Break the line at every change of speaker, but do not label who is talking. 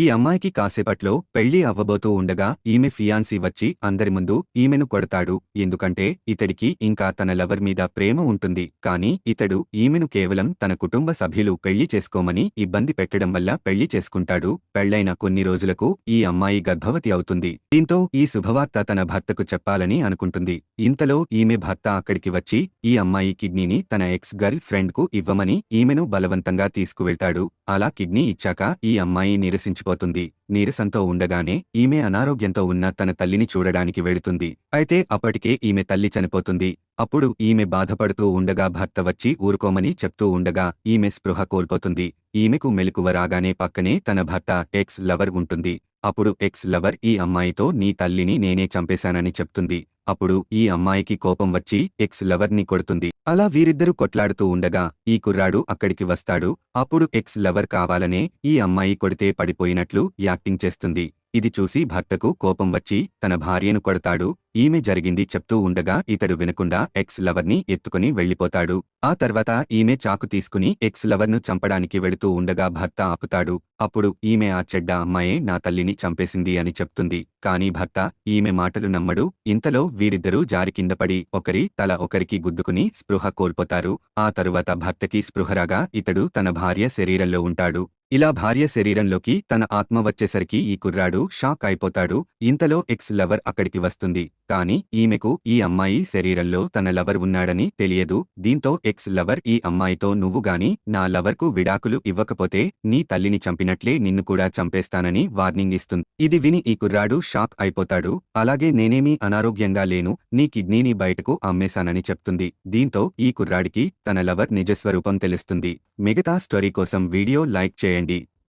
ఈ అమ్మాయికి కాసేపట్లో పెళ్ళి అవ్వబోతూ ఉండగా ఈమె ఫియాన్సీ వచ్చి అందరి ముందు ఈమెను కొడతాడు. ఎందుకంటే ఇతడికి ఇంకా తన లవర్ మీద ప్రేమ ఉంటుంది. కానీ ఇతడు ఈమెను కేవలం తన కుటుంబ సభ్యులు పెళ్ళి చేసుకోమని ఇబ్బంది పెట్టడం వల్ల పెళ్ళి చేసుకుంటాడు. పెళ్ళైన కొన్ని రోజులకు ఈ అమ్మాయి గర్భవతి అవుతుంది. దీంతో ఈ శుభవార్త తన భర్తకు చెప్పాలని అనుకుంటుంది. ఇంతలో ఈమె భర్త అక్కడికి వచ్చి ఈ అమ్మాయి కిడ్నీని తన ఎక్స్ గర్ల్ ఫ్రెండ్కు ఇవ్వమని ఈమెను బలవంతంగా తీసుకువెళ్తాడు. అలా కిడ్నీ ఇచ్చాక ఈ అమ్మాయి నశించిపోతుంది నీరసంతో ఉండగానే ఈమె అనారోగ్యంతో ఉన్న తన తల్లిని చూడడానికి వెళుతుంది. అయితే అప్పటికే ఈమె తల్లి చనిపోతుంది. అప్పుడు ఈమె బాధపడుతూ ఉండగా భర్త వచ్చి ఊరుకోమని చెప్తూ ఉండగా ఈమె స్పృహ కోల్పోతుంది. ఈమెకు మెలకువ రాగానే పక్కనే తన భర్త ఎక్స్ లవర్ ఉంటుంది. అప్పుడు ఎక్స్ లవర్ ఈ అమ్మాయితో నీ తల్లిని నేనే చంపేశానని చెప్తుంది. అప్పుడు ఈ అమ్మాయికి కోపం వచ్చి ఎక్స్ లవర్ని కొడుతుంది. అలా వీరిద్దరూ కొట్లాడుతూ ఉండగా ఈ కుర్రాడు అక్కడికి వస్తాడు. అప్పుడు ఎక్స్ లవర్ కావాలనే ఈ అమ్మాయి కొడితే పడిపోయినట్లు యా యాక్టింగ్ చేస్తుంది. ఇది చూసి భర్తకు కోపం వచ్చి తన భార్యను కొడతాడు. ఈమె జరిగింది చెప్తూ ఉండగా ఇతడు వినకుండా ఎక్స్ లవర్ని ఎత్తుకుని వెళ్ళిపోతాడు ఆ తర్వాత ఈమె చాకు తీసుకుని ఎక్స్ లవర్ను చంపడానికి వెళుతూ ఉండగా భర్త ఆపుతాడు. అప్పుడు ఈమె ఆ చెడ్డ అమ్మాయే నా తల్లిని చంపేసింది అని చెప్తుంది. కాని భర్త ఈమె మాటలు నమ్మడు. ఇంతలో వీరిద్దరూ జారి కిందపడి ఒకరి తల ఒకరికి గుద్దుకుని స్పృహ కోల్పోతారు. ఆ తరువాత భర్తకి స్పృహరాగా ఇతడు తన భార్య శరీరంలో ఉంటాడు. ఇలా భార్య శరీరంలోకి తన ఆత్మ వచ్చేసరికి ఈ కుర్రాడు షాక్ అయిపోతాడు. ఇంతలో ఎక్స్ లవర్ అక్కడికి వస్తుంది. కాని ఈమెకు ఈ అమ్మాయి శరీరంలో తన లవర్ ఉన్నాడని తెలియదు. దీంతో ఎక్స్ లవర్ ఈ అమ్మాయితో నువ్వు గాని నా లవర్కు విడాకులు ఇవ్వకపోతే నీ తల్లిని చంపినట్లే నిన్ను కూడా చంపేస్తానని వార్నింగ్ ఇస్తుంది. ఇది విని ఈ కుర్రాడు షాక్ అయిపోతాడు. అలాగే నేనేమీ అనారోగ్యంగా లేను నీ కిడ్నీని బయటకు అమ్మేశానని చెప్తుంది. దీంతో ఈ కుర్రాడికి తన లవర్ నిజస్వరూపం తెలుస్తుంది. మిగతా స్టోరీ కోసం వీడియో లైక్ చేయండి